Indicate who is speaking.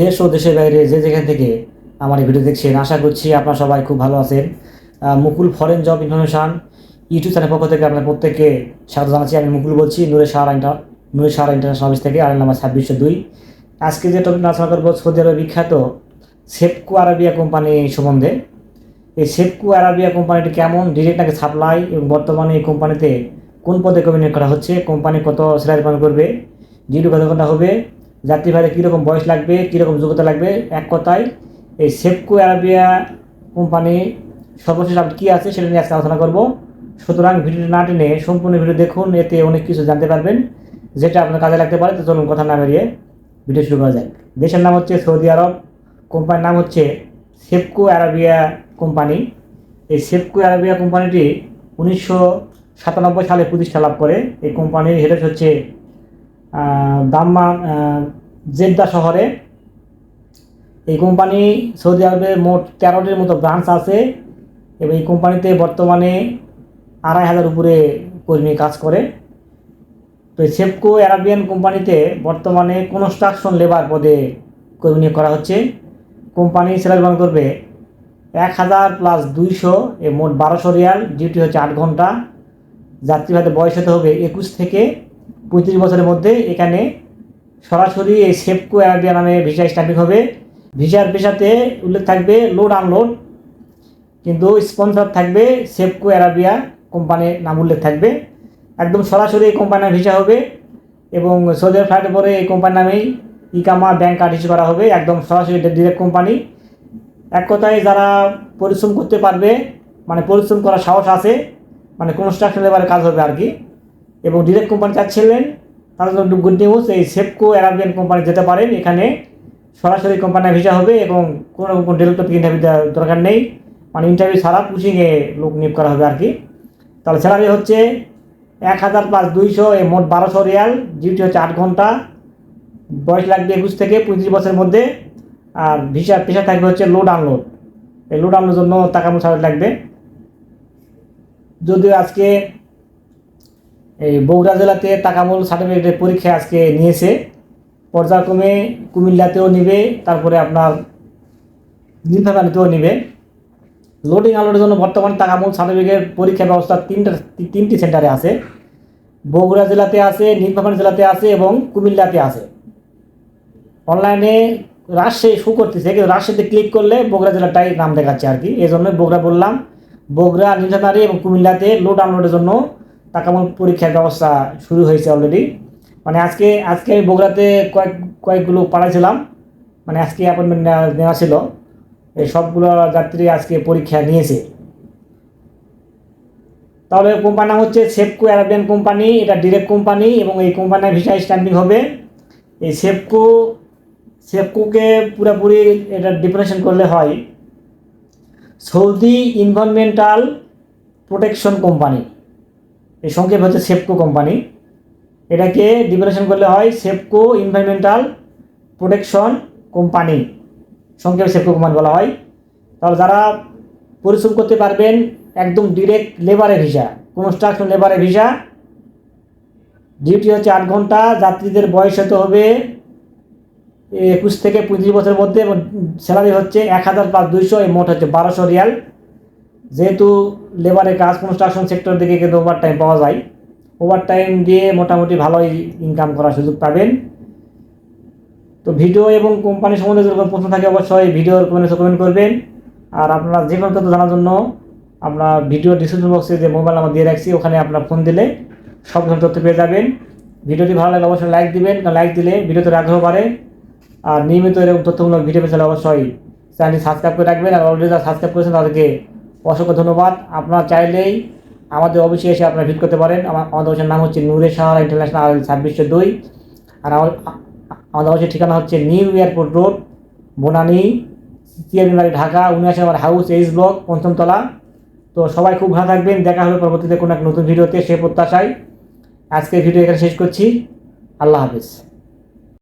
Speaker 1: দেশ ও দেশের বাইরে যে যেখান থেকে আমার এই ভিডিও দেখছেন, আশা করছি আপনারা সবাই খুব ভালো আছেন। Mukul foreign job information YouTube channel পক্ষ থেকে আপনার প্রত্যেককে স্বাগত জানাচ্ছি। আমি মুকুল বলছি, Noore Sahara inter Noore Sahara international office থেকে আর নাম্বার ছাব্বিশশো দুই। আজকে যে টপিক আলোচনা করব, সৌদি আরবের বিখ্যাত সেপকো আরাবিয়া কোম্পানি সম্বন্ধে। এই সেপকো আরাবিয়া কোম্পানিটি কেমন, ডিরেক্ট নাকি সাপ্লাই, এবং বর্তমানে এই কোম্পানিতে কোন পদে কমিউনিকেট করা হচ্ছে, কোম্পানি কত স্যালারি পালন করবে ডিউটি কত ঘণ্টা হবে যাত্রী ভাড়া কীরকম বয়স লাগবে, কীরকম যোগ্যতা লাগবে, এক কথায় এই সেপকো আরাবিয়া কোম্পানি সর্বশেষ আপডেট কী আছে সেটা নিয়ে আজকে আলোচনা করব। সুতরাং ভিডিওটি না টেনে সম্পূর্ণ ভিডিও দেখুন, এতে অনেক কিছু জানতে পারবেন, যেটা আপনার কাজে লাগতে পারে, তো চলুন কথা না বেরিয়ে ভিডিও শুরু করা যায় দেশের নাম হচ্ছে সৌদি আরব কোম্পানির নাম হচ্ছে সেপকো আরাবিয়া কোম্পানি এই সেপকো আরাবিয়া কোম্পানিটি উনিশশো সাতানব্বই সালে প্রতিষ্ঠা লাভ করে। এই কোম্পানির হেড হচ্ছে আহ, দাম্মা জেদ্দা শহরে। এই কোম্পানি সৌদি আরবের মোট তেরোটির মতো ব্রাঞ্চ আছে এবং এই কোম্পানিতে বর্তমানে আড়াই হাজার উপরে কর্মী কাজ করে। তো সেপকো অ্যারাবিয়ান কোম্পানিতে বর্তমানে কনস্ট্রাকশন লেবার পদে কর্মী নিয়োগ করা হচ্ছে। কোম্পানি স্যালারি প্রদান করবে এক হাজার প্লাস দুইশো এ মোট বারোশো রিয়াল ডিউটি হচ্ছে আট ঘণ্টা। যাত্রীভাতে বয়স হতে হবে একুশ থেকে পঁয়ত্রিশ বছরের মধ্যে এখানে সরাসরি এই সেপকো অ্যারাবিয়া নামে ভিসা স্ট্যাম্পিং হবে। ভিসার পেশাতে উল্লেখ থাকবে লোড আনলোড কিন্তু স্পন্সর থাকবে সেপকো অ্যারাবিয়া কোম্পানির নাম উল্লেখ থাকবে। একদম সরাসরি এই কোম্পানির ভিসা হবে এবং সৌদি আরব ফ্লাইটের পরে এই কোম্পানির নামেই ইকামা ব্যাংক কার্ড ইস্যু করা হবে, একদম সরাসরি ডিরেক্ট কোম্পানি এক কথায় যারা পরিশ্রম করতে পারবে মানে পরিশ্রম করার সাহস আছে মানে কনস্ট্রাকশন লেবারে কাজ হবে আর কি। এবং ডিরেক্ট কোম্পানি চাচ্ছিলেন তাদের জন্য গুড নিউজ এই সেপকো অ্যারাবিয়ান কোম্পানি যেতে পারেন, এখানে সরাসরি কোম্পানির ভিসা হবে এবং কোনো রকম ডিরেক্ট ইন্টারভিউ দেওয়ার দরকার নেই। মানে ইন্টারভিউ ছাড়া পুশিংয়ে লোক নিয়োগ করা হবে আর কি তাহলে স্যালারি হচ্ছে এক হাজার প্লাস দুইশো, এ মোট বারোশো রিয়াল ডিউটি হচ্ছে আট ঘণ্টা। বয়স লাগবে একুশ থেকে পঁয়ত্রিশ বছরের মধ্যে। আর ভিসা পেশা থাকবে হচ্ছে লোড আনলোড এই লোড আনলোডের জন্য টাকা মতো লাগবে। যদিও আজকে এই বগুড়া জেলাতে টাকামূল সার্টিফিকেটের পরীক্ষা আজকে নিয়েছে। পর্যায়ক্রমে কুমিল্লাতেও নিবে, তারপরে আপনার নীলফামারিতেও নিবে। লোডিং আনলোডের জন্য বর্তমানে টাকামূল সার্টিফিকেট পরীক্ষা ব্যবস্থা তিনটা, তিনটি সেন্টারে আছে। বগুড়া জেলাতে আছে নীলফামারী জেলাতে আছে এবং কুমিল্লাতে আছে। অনলাইনে রাজশাহী শু করতেছে, কিন্তু রাজশাহীতে ক্লিক করলে বগুড়া জেলাটাই নাম দেখাচ্ছে আর কি। এই জন্য বগুড়া বললাম, বগুড়া নীলফামারী এবং কুমিল্লাতে লোড আনলোডের জন্য টাকামূল পরীক্ষার ব্যবস্থা শুরু হয়েছে অলরেডি মানে আজকে আজকে আমি বগুড়াতে কয়েক, কয়েকগুলো পাঠাইছিলাম মানে আজকে অ্যাপয়েন্টমেন্ট নেওয়া ছিল। এই সবগুলো যাত্রী আজকে পরীক্ষা নিয়েছে। তাহলে কোম্পানির নাম হচ্ছে সেপকো অ্যারাবিয়ান কোম্পানি এটা ডিরেক্ট কোম্পানি এবং এই কোম্পানির ভিসা স্ট্যাম্পিং হবে। এই সেপকো সেপকোকে পুরোপুরি এটা ডিফারেন্সিয়েশন করলে হয়। সৌদি ইনভারনমেন্টাল প্রোটেকশন কোম্পানি এই সংক্ষেপ হচ্ছে সেপকো কোম্পানি এটাকে ডিফারেন্সিয়েশন করলে হয় সেপকো ইনভারনমেন্টাল প্রোটেকশন কোম্পানি সংক্ষেপে সেপকো কোম্পানি বলা হয়। তাহলে যারা পরিশ্রম করতে পারবেন একদম ডিরেক্ট লেবারে ভিসা কনস্ট্রাকশন লেবারে ভিসা ডিউটি হচ্ছে আট ঘণ্টা, যাত্রীদের বয়স হতে হবে একুশ থেকে পঁয়ত্রিশ বছরের মধ্যে স্যালারি হচ্ছে এক হাজার প্লাস দুইশো মোট হচ্ছে বারোশো রিয়াল। যেহেতু লেবারের কাজ কনস্ট্রাকশন সেক্টর দিকে কিন্তু ওভার টাইম পাওয়া যায়। ওভার টাইম দিয়ে মোটামুটি ভালোই ইনকাম করার সুযোগ পাবেন। তো ভিডিও এবং কোম্পানি সম্বন্ধে যদি কোনো প্রশ্ন থাকে অবশ্যই ভিডিওর কমেন্টে কমেন্ট করবেন। আর আপনারা যে কোনো তথ্য জানার জন্য আমরা ভিডিও ডিসক্রিপশন বক্সে যে মোবাইল নাম্বার দিয়ে রাখছি, ওখানে আপনারা ফোন দিলে সব ধরনের তথ্য পেয়ে যাবেন। ভিডিওটি ভালো লাগলে অবশ্যই লাইক দিবেন লাইক দিলে ভিডিওতে আগ্রহ বাড়ে। আর নিয়মিত এরকম তথ্যমূলক ভিডিও পেতে অবশ্যই চ্যানেলটি সাবস্ক্রাইব করে রাখবেন। আর অলরেডি যারা সাবস্ক্রাইব করেছেন তাদেরকে অসংখ্য ধন্যবাদ। আপনারা চাইলেই আমাদের অফিসে এসে আপনারা ভিজিট করতে পারেন। আমাদের অফিসের নাম হচ্ছে নূরে সাহারা ইন্টারন্যাশনাল ছাব্বিশশো দুই। আর আমার আমাদের অফিসের ঠিকানা হচ্ছে new airport road, Banani Siyarbari Dhaka উনিয়াশি নম্বর হাউস, এইচ ব্লক, পঞ্চমতলা। তো সবাই খুব ভালো থাকবেন। দেখা হবে পরবর্তীতে কোনো এক নতুন ভিডিওতে। সে প্রত্যাশায় আজকের ভিডিও এখানে শেষ করছি। আল্লাহ হাফিজ।